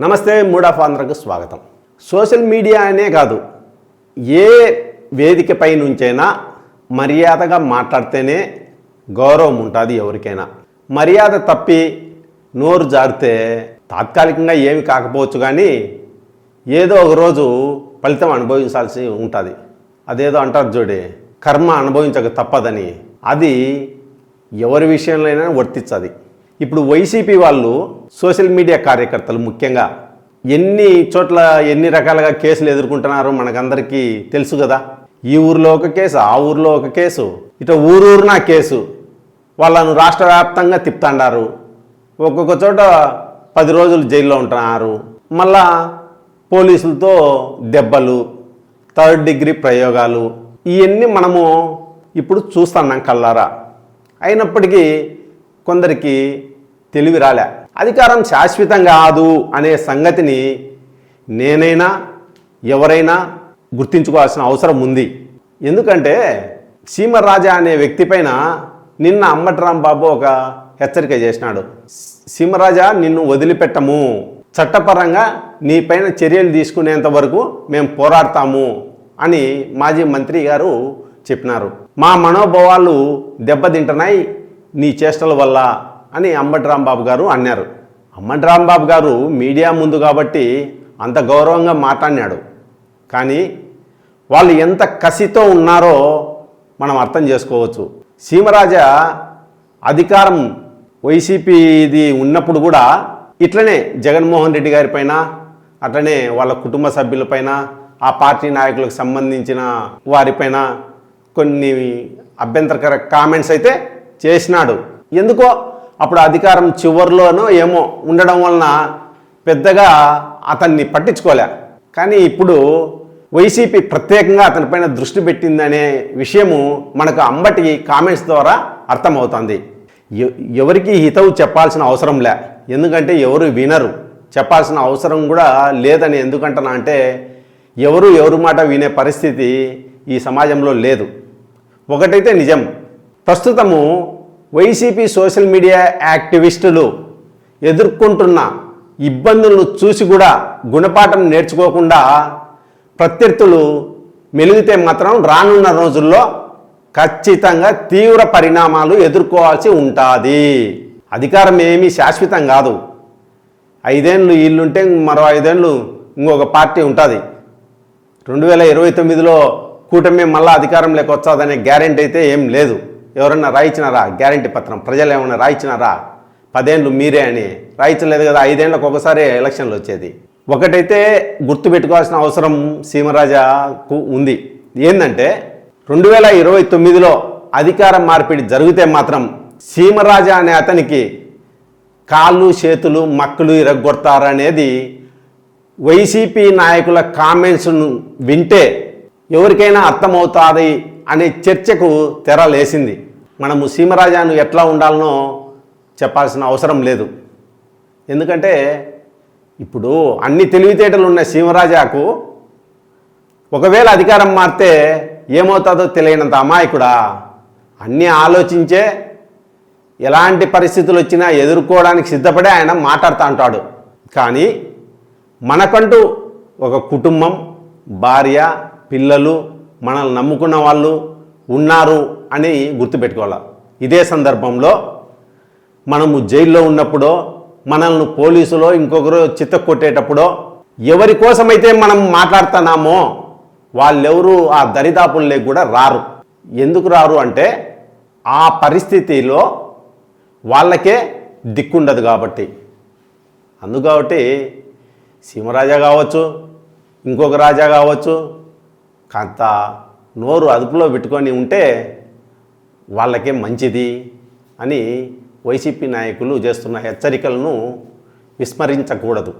నమస్తే mood of ఆంధ్రకు స్వాగతం. Social media అనే కాదు ఏ వేదికపై నుంచైనా మర్యాదగా మాట్లాడితేనే గౌరవం ఉంటుంది ఎవరికైనా. మర్యాద తప్పి నోరు జారితే తాత్కాలికంగా ఏమి కాకపోవచ్చు కానీ ఏదో ఒకరోజు ఫలితం అనుభవించాల్సి ఉంటుంది. అదేదో అంటారు చూడే కర్మ అనుభవించక తప్పదని. అది ఎవరి విషయంలోనైనా వర్తించదు. ఇప్పుడు వైసీపీ వాళ్ళు సోషల్ మీడియా కార్యకర్తలు ముఖ్యంగా ఎన్ని చోట్ల ఎన్ని రకాలుగా కేసులు ఎదుర్కొంటున్నారో మనకందరికీ తెలుసు కదా. ఈ ఊర్లో ఒక కేసు ఆ ఊర్లో ఒక కేసు ఇటు నా కేసు. వాళ్ళను రాష్ట్ర వ్యాప్తంగా తిప్తాండారు ఒక్కొక్క చోట పది రోజులు జైల్లో ఉంటున్నారు. మళ్ళా పోలీసులతో దెబ్బలు థర్డ్ డిగ్రీ ప్రయోగాలు ఇవన్నీ మనము ఇప్పుడు చూస్తున్నాం కల్లారా అయినప్పటికీ కొందరికి తెలివి రాలే. అధికారం శాశ్వతం కాదు అనే సంగతిని నేనైనా ఎవరైనా గుర్తించుకోవాల్సిన అవసరం ఉంది. ఎందుకంటే సీమరాజా అనే వ్యక్తి పైన నిన్న అమ్మట్రామ్ బాబు ఒక హెచ్చరిక చేసినాడు. సీమరాజా నిన్ను వదిలిపెట్టము. చట్టపరంగా నీపైన చర్యలు తీసుకునేంత వరకు మేము పోరాడతాము అని మాజీ మంత్రి గారు చెప్పినారు. మా మనోభావాలు దెబ్బతింటున్నాయి. నీ చేష్టల వల్ల అని అంబటి రాంబాబు గారు అన్నారు. అంబటి రాంబాబు గారు మీడియా ముందు కాబట్టి అంత గౌరవంగా మాట్లాడినాడు. కానీ వాళ్ళు ఎంత కసితో ఉన్నారో మనం అర్థం చేసుకోవచ్చు. సీమరాజా అధికారం వైసీపీది ఉన్నప్పుడు కూడా ఇట్లనే జగన్మోహన్ రెడ్డి గారి పైన అట్లనే వాళ్ళ కుటుంబ సభ్యులపైన ఆ పార్టీ నాయకులకు సంబంధించిన వారిపైన కొన్ని అభ్యంతరకర కామెంట్స్ అయితే చేసినాడు. ఎందుకో? అప్పుడు అధికారం చివరిలోనో ఏమో ఉండడం వలన పెద్దగా అతన్ని పట్టించుకోలే. కానీ ఇప్పుడు వైసీపీ ప్రత్యేకంగా అతనిపైన దృష్టి పెట్టిందనే విషయము మనకు అంబటి కామెంట్స్ ద్వారా అర్థమవుతుంది. ఎవరికి హితవు చెప్పాల్సిన అవసరం లే. ఎందుకంటే ఎవరు వినరు. చెప్పాల్సిన అవసరం కూడా లేదని ఎందుకంటున్నా అంటే ఎవరు ఎవరి మాట వినే పరిస్థితి ఈ సమాజంలో లేదు. ఒకటైతే నిజం. ప్రస్తుతము వైసీపీ సోషల్ మీడియా యాక్టివిస్టులు ఎదుర్కొంటున్న ఇబ్బందులను చూసి కూడా గుణపాఠం నేర్చుకోకుండా ప్రత్యర్థులు మెలిగితే మాత్రం రానున్న రోజుల్లో ఖచ్చితంగా తీవ్ర పరిణామాలు ఎదుర్కోవాల్సి ఉంటుంది. అధికారం ఏమీ శాశ్వతం కాదు. ఐదేళ్ళు వీళ్ళుంటే మరో ఐదేళ్ళు ఇంకొక పార్టీ ఉంటుంది. రెండు వేల ఇరవై తొమ్మిదిలో కూటమి మళ్ళీ అధికారంలోకి వచ్చాదనే గ్యారెంటీ అయితే ఏం లేదు. ఎవరన్నా రాయించినారా గ్యారెంటీ పత్రం. ప్రజలు ఏమైనా రాయించినారా పదేళ్ళు మీరే అని. రాయించలేదు కదా ఐదేళ్ళకి ఒకసారి ఎలక్షన్లు వచ్చేది. ఒకటైతే గుర్తుపెట్టుకోవాల్సిన అవసరం సీమరాజాకు ఉంది. ఏంటంటే రెండు వేల ఇరవై తొమ్మిదిలో అధికార మార్పిడి జరిగితే మాత్రం సీమరాజా అనే అతనికి కాళ్ళు చేతులు మక్కలు ఇరగొడతారనేది వైసీపీ నాయకుల కామెంట్స్ను వింటే ఎవరికైనా అర్థమవుతుంది అనే చర్చకు తెర లేసింది మనము సీమరాజాను ఎట్లా ఉండాలనో చెప్పాల్సిన అవసరం లేదు. ఎందుకంటే ఇప్పుడు అన్ని తెలివితేటలు ఉన్న సీమరాజాకు ఒకవేళ అధికారం మారితే ఏమవుతుందో తెలియనంత అమాయకుడా? అన్నీ ఆలోచించే ఎలాంటి పరిస్థితులు వచ్చినా ఎదుర్కోవడానికి సిద్ధపడే ఆయన మాట్లాడుతూ ఉంటాడు కానీ మనకంటూ ఒక కుటుంబం భార్య పిల్లలు మనల్ని నమ్ముకున్న వాళ్ళు ఉన్నారు అని గుర్తుపెట్టుకోవాలి. ఇదే సందర్భంలో మనము జైల్లో ఉన్నప్పుడో మనల్ని పోలీసులో ఇంకొకరు చిత్త కొట్టేటప్పుడో ఎవరి కోసమైతే మనం మాట్లాడుతున్నామో వాళ్ళెవరు ఆ దరిదాపుల్లోకి కూడా రారు. ఎందుకు రారు అంటే ఆ పరిస్థితిలో వాళ్ళకే దిక్కుండదు కాబట్టి. అందుకాబట్టి సింహరాజా కావచ్చు ఇంకొక రాజా కావచ్చు కాంత నోరు అదుపులో పెట్టుకొని ఉంటే వాళ్ళకే మంచిది అని వైసీపీ నాయకులు చేస్తున్న హెచ్చరికలను విస్మరించకూడదు.